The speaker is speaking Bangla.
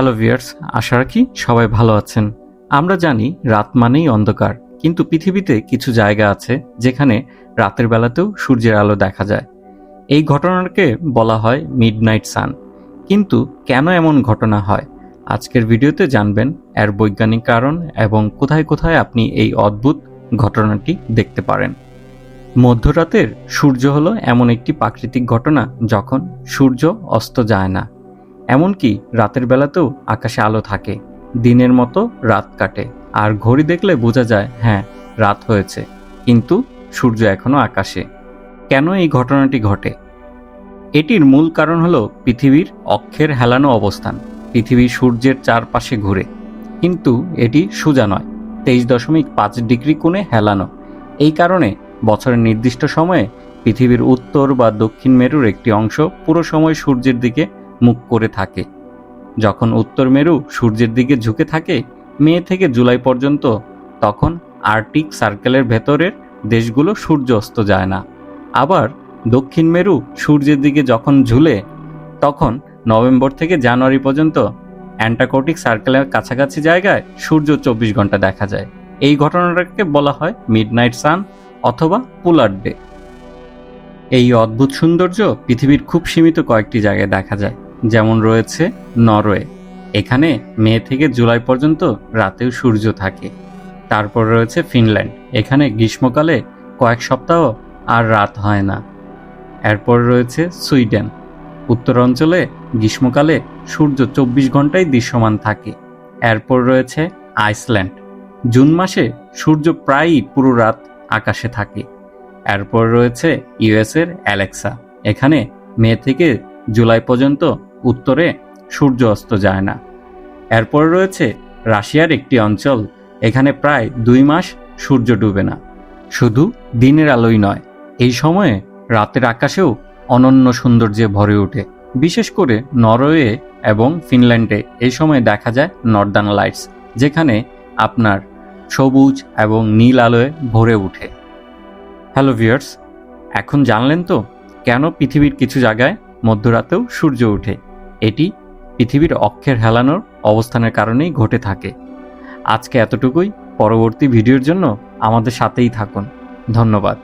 হ্যালো ভিয়ার্স আশা রাখি সবাই ভালো আছেন। আমরা জানি রাত মানেই অন্ধকার, কিন্তু পৃথিবীতে কিছু জায়গা আছে যেখানে রাতের বেলাতেও সূর্যের আলো দেখা যায়। এই ঘটনাকে বলা হয় মিডনাইট সান। কিন্তু কেন এমন ঘটনা হয়? আজকের ভিডিওতে জানবেন এর বৈজ্ঞানিক কারণ এবং কোথায় কোথায় আপনি এই অদ্ভুত ঘটনাটি দেখতে পারেন। মধ্যরাতের সূর্য হলো এমন একটি প্রাকৃতিক ঘটনা যখন সূর্য অস্ত যায় না। এমনকি রাতের বেলাতেও আকাশে আলো থাকে। দিনের মতো রাত কাটে। আর ঘড়ি দেখলে বোঝা যায় হ্যাঁ রাত হয়েছে। কিন্তু সূর্য এখনও আকাশে। কেন এই ঘটনাটি ঘটে? এটির মূল কারণ হলো পৃথিবীর অক্ষের হেলানো অবস্থান, পৃথিবী সূর্যের চারপাশে ঘুরে। কিন্তু এটি সোজা নয়, তেইশ দশমিক পাঁচ ডিগ্রি কোণে হেলানো। এই কারণে বছরের নির্দিষ্ট সময়ে পৃথিবীর উত্তর বা দক্ষিণ মেরুর একটি অংশ পুরো সময় সূর্যের দিকে মুখ করে থাকে। যখন উত্তর মেরু সূর্যের দিকে ঝুঁকে থাকে, মে থেকে জুলাই পর্যন্ত, তখন আর্কটিক সার্কেলের ভেতরের দেশগুলো সূর্য অস্ত যায় না। আবার দক্ষিণ মেরু সূর্যের দিকে যখন ঝুলে, তখন নভেম্বর থেকে জানুয়ারি পর্যন্ত অ্যান্টার্কটিক সার্কেলের কাছাকাছি জায়গায় সূর্য চব্বিশ ঘণ্টা দেখা যায়। এই ঘটনাটাকে বলা হয় মিডনাইট সান অথবা পোলার ডে। এই অদ্ভুত সৌন্দর্য পৃথিবীর খুব সীমিত কয়েকটি জায়গায় দেখা যায়। যেমন রয়েছে নরওয়ে। এখানে মে থেকে জুলাই পর্যন্ত রাতেও সূর্য থাকে। তারপর রয়েছে ফিনল্যান্ড। এখানে গ্রীষ্মকালে কয়েক সপ্তাহ আর রাত হয় না। এরপর রয়েছে সুইডেন। উত্তর অঞ্চলে গ্রীষ্মকালে সূর্য চব্বিশ ঘন্টায় দৃশ্যমান থাকে। এরপর রয়েছে আইসল্যান্ড। জুন মাসে সূর্য প্রায়ই পুরো রাত আকাশে থাকে। এরপর রয়েছে ইউএসের অ্যালেক্সা। এখানে মে থেকে জুলাই পর্যন্ত উত্তরে সূর্য অস্ত যায় না। এরপর রয়েছে রাশিয়ার একটি অঞ্চল, এখানে প্রায় দুই মাস সূর্য ডুবে না। শুধু দিনের আলোই নয়, এই সময়ে রাতের আকাশেও অনন্য সৌন্দর্যে ভরে ওঠে। বিশেষ করে নরওয়ে এবং ফিনল্যান্ডে এই সময় দেখা যায় নর্দার্ন লাইটস যেখানে আপনার সবুজ এবং নীল আলোয় ভরে ওঠে। হ্যালো ভিয়ার্স এখন জানলেন তো কেন পৃথিবীর কিছু জায়গায় মধ্যরাতেও সূর্য ওঠে? এটি পৃথিবীর অক্ষের হেলানোর অবস্থানের কারণেই ঘটে থাকে। আজকে এতটুকুই। পরবর্তী ভিডিওর জন্য আমাদের সাথেই থাকুন। ধন্যবাদ।